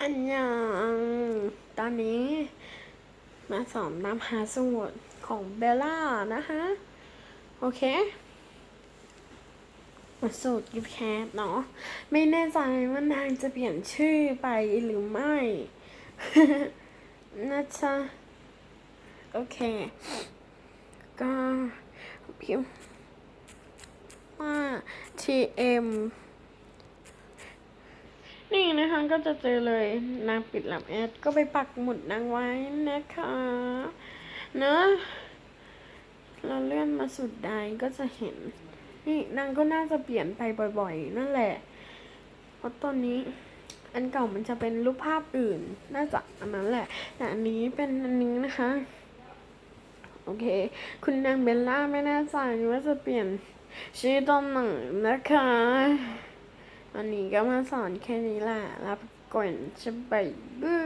อันยังตอนนี้ มาสอนตามหาสูตรของเบลล่านะคะ โอเคสูตรกิฟแคทเนาะไม่แน่ใจว่านางจะเปลี่ยนชื่อไปหรือไม่นะจ๊ะโอเค ก็พิมพ์ว่า TM นะคะก็จะเจอเลยนางปิดลับแอดก็ไปปักหมุดนางไว้นะคะเนอะเราเลื่อนมาสุดใดก็จะเห็น นี่นางก็น่าจะเปลี่ยนไปบ่อยๆ นั่นแหละ เพราะตอนนี้อันเก่ามันจะเป็นรูปภาพอื่น น่าจะอันนั้นแหละแต่อันนี้เป็นอันนี้นะคะ โอเค คุณนางเบลล่าไม่แน่ใจว่าจะเปลี่ยนชื่อตอนไหนนะคะ วันนี้ก็มาสอนแค่นี้แหละรับก่อนจะไปบื่